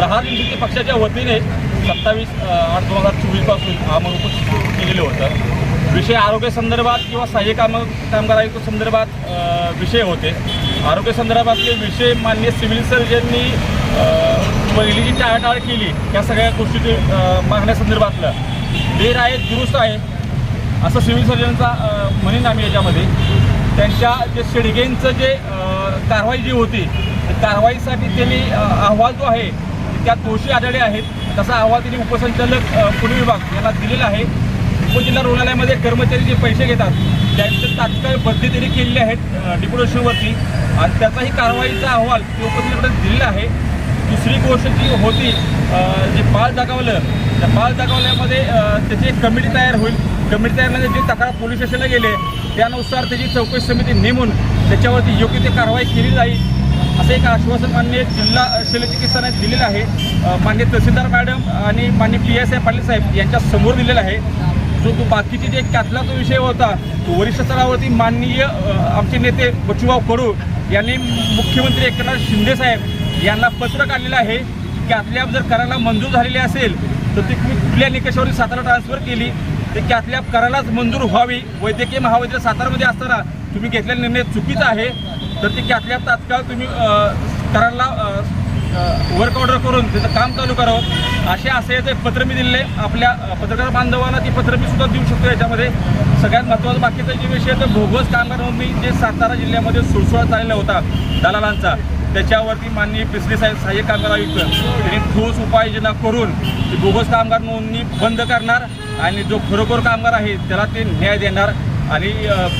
पक्षाच्या वतीने सत्तावीस आठ दोन हजार चोवीसपासून आम्हाला केलेलं होतं. विषय आरोग्य संदर्भात किंवा सहाय्य काम कामगार आयुक्त संदर्भात विषय होते. आरोग्य संदर्भातले विषय मान्य सिव्हिल सर्जननी पहिली जी टाळाटाळ केली या सगळ्या गोष्टीचे मागण्यासंदर्भातलं देर आहे दुरुस्त आहे असं सिव्हिल सर्जनचा म्हणेन आम्ही याच्यामध्ये. त्यांच्या जे शेडगेंचं जे कारवाई जी होती कारवाईसाठी त्यांनी अहवाल जो आहे त्यात दोषी आढळले आहेत तसा अहवाल त्यांनी उपसंचालक पुणे विभाग यांना दिलेला आहे. उपजिल्हा रुग्णालयामध्ये कर्मचारी जे पैसे घेतात त्यांचे तात्काळ बदली त्यांनी केलेली आहेत डिप्युटेशनवरती आणि त्याचाही कारवाईचा अहवाल ते उपजिल्ह्याकडे दिलेला आहे. दुसरी गोष्ट जी होती जे बाळ जागावलं त्या बाळ जागावल्यामध्ये त्याची एक कमिटी तयार होईल. कमिटी तयार म्हणजे जे तक्रार पोलीस स्टेशनला गेले त्यानुसार त्याची चौकशी समिती नेमून त्याच्यावरती योग्य ते कारवाई केली जाईल. असं एक आश्वासन मान्य जिल्हा शल्यचिकित्सालयाने दिलेलं आहे. मान्य तहसीलदार मॅडम आणि मान्य पी एस आय पाटील साहेब यांच्या समोर दिलेला आहे. जो तो बाकीचे जे कॅथला तो विषय होता तो वरिष्ठ स्तरावरती माननीय आमचे नेते बच्चूभाऊ कडू यांनी मुख्यमंत्री एकनाथ शिंदे साहेब यांना पत्र काढलेलं आहे कॅथलॅब जर करायला मंजूर झालेली असेल तर ती मी कुठल्या निकषावरती सातारा ट्रान्सफर केली ते कॅथलॅब करायलाच मंजूर व्हावी. वैद्यकीय महाविद्यालय सातारामध्ये असताना तुम्ही घेतलेला निर्णय चुकीचा आहे. तर ती कॅथलॅब तात्काळ तुम्ही अ, करायला वर्क ऑर्डर करून त्याचं काम चालू करावं. असे असे ते एक पत्र मी दिले आपल्या पत्रकार बांधवांना ती पत्र मी सुद्धा देऊ शकतो याच्यामध्ये. सगळ्यात महत्त्वाचा बाकीचा जे विषय तर भोगस कामगार नोंदणी जे सातारा जिल्ह्यामध्ये सुळसुळा चाललेला होता दलालांचा त्याच्यावरती माननीय पिसले साहेब सहाय्यक कामगार आयुक्त त्यांनी ठोस उपाययोजना करून ती बोगस कामगार नोंदणी बंद करणार आणि जो खरोखर कामगार आहे त्याला ते न्याय देणार. आणि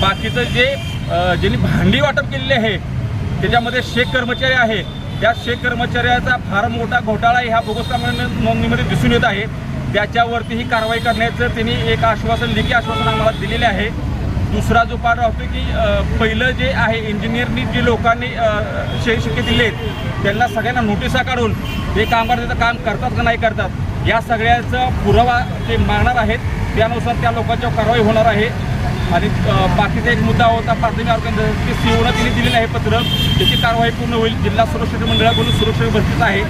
बाकीचं जे ज्यांनी भांडी वाटप केलेली आहे त्याच्यामध्ये शेख कर्मचारी आहे. त्या शेख कर्मचाऱ्याचा फार मोठा घोटाळा ह्या बोगस नोंदणीमध्ये दिसून येत आहे. त्याच्यावरती ही कारवाई करण्याचं त्यांनी एक आश्वासन लेखी आश्वासन आम्हाला दिलेले आहे. दुसरा जो पाठ राहतो की पहिलं जे आहे इंजिनिअरनी जे लोकांनी शिके दिले आहेत त्यांना सगळ्यांना नोटिसा काढून ते कामगार त्याचं काम करतात का नाही करतात या सगळ्याचा पुरावा ते मागणार आहेत. त्यानुसार त्या लोकांच्या कारवाई होणार आहे. आणि बाकीचा एक मुद्दा होता प्राथमिक आरोग्य की सीओनं तिने दिलेलं आहे पत्र. त्याची कारवाई पूर्ण होईल. जिल्हा सुरक्षा मंडळाकडून सुरक्षा भरतीच आहे.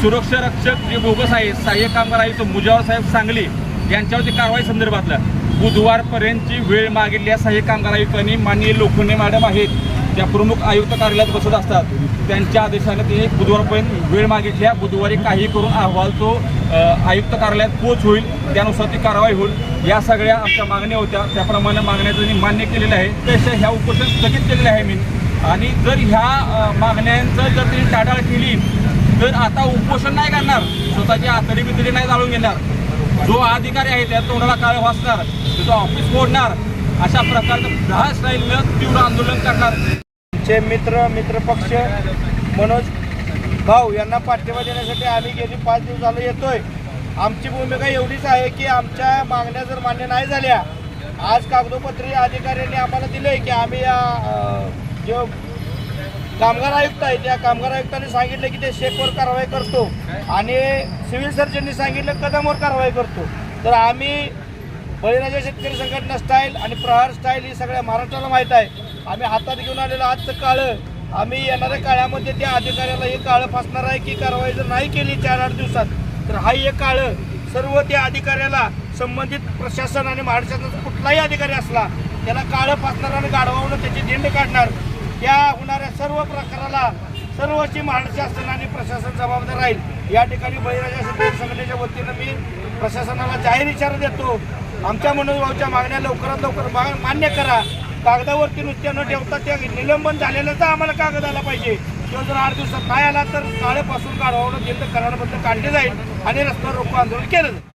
सुरक्षा रक्षक जे बोगस आहे सहाय्यक कामगार आहे तो मुजावर साहेब सांगली यांच्यावरती कारवाई संदर्भातलं. बुधवारपर्यंतची वेळ मागितली सहाय्यक कामगार आयुक्तांनी. माननीय लोखंडे मॅडम आहेत. त्या प्रमुख आयुक्त कार्यालयात बसत असतात त्यांच्या आदेशाने ते बुधवारपर्यंत वेळ मागितल्या. बुधवारी काही करून अहवाल तो आयुक्त कार्यालयात पोच होईल. त्यानुसार ती कारवाई होईल. या सगळ्या आमच्या मागण्या होत्या. त्याप्रमाणे मागण्याचं त्यांनी मान्य केलेलं आहे. तसं ह्या उपोषण स्थगित केलेलं आहे मी. आणि जर ह्या मागण्यांचं जर त्यांनी टाटाळ केली तर आता उपोषण नाही करणार. स्वतःची आतडी बितडी नाही जाळून घेणार. जो अधिकारी आहे त्या तोंडाला काळ वाचणार. त्याचं ऑफिस फोडणार अशा प्रकारचं दहा स्टाईलनं तीव्र आंदोलन करणार. चे मित्र मित्रपक्ष मनोज भाऊ यांना पाठिंबा देण्यासाठी आम्ही गेली पाच दिवस झालं येतोय. आमची भूमिका एवढीच आहे की आमच्या मागण्या जर मान्य नाही झाल्या आज कागदोपत्री अधिकाऱ्यांनी आम्हाला दिलंय की आम्ही या जो कामगार आयुक्त आहे त्या कामगार आयुक्तांनी सांगितलं की ते शेकवर कारवाई करतो आणि सिव्हिल सर्जननी सांगितलं कदमवर कारवाई करतो. तर आम्ही बळीराजा शेतकरी संघटना स्टाईल आणि प्रहार स्टाईल ही सगळ्या महाराष्ट्राला माहीत आहे. आम्ही हातात घेऊन आलेलं आजचं काळं. आम्ही येणाऱ्या काळामध्ये त्या अधिकाऱ्याला हे काळं फासणार आहे की कारवाई जर नाही केली चार आठ दिवसात तर हा एक काळं सर्व त्या अधिकाऱ्याला संबंधित प्रशासन आणि महाराष्ट्राचा कुठलाही अधिकारी असला त्याला काळं फासणार आणि गाडवावून त्याची दिंड काढणार या होणाऱ्या सर्व प्रकाराला सर्वची महाराष्ट्र आणि प्रशासन जबाबदार राहील. या ठिकाणी बळीराजा संघटनेच्या वतीनं मी प्रशासनाला जाहीर इशारा देतो. आमच्या मनोभावच्या मागण्या लवकरात लवकर मान्य करा. कागदावरती नृत्य न ठेवता त्या निलंबन झालेल्याचा आम्हाला कागद आला पाहिजे. किंवा जर आठ दिवसात नाही आला तर काळेपासून काढावं जिल्हा कराडबद्दल काढले जाईल आणि रस्त्यावर रोको आंदोलन केलं जाईल.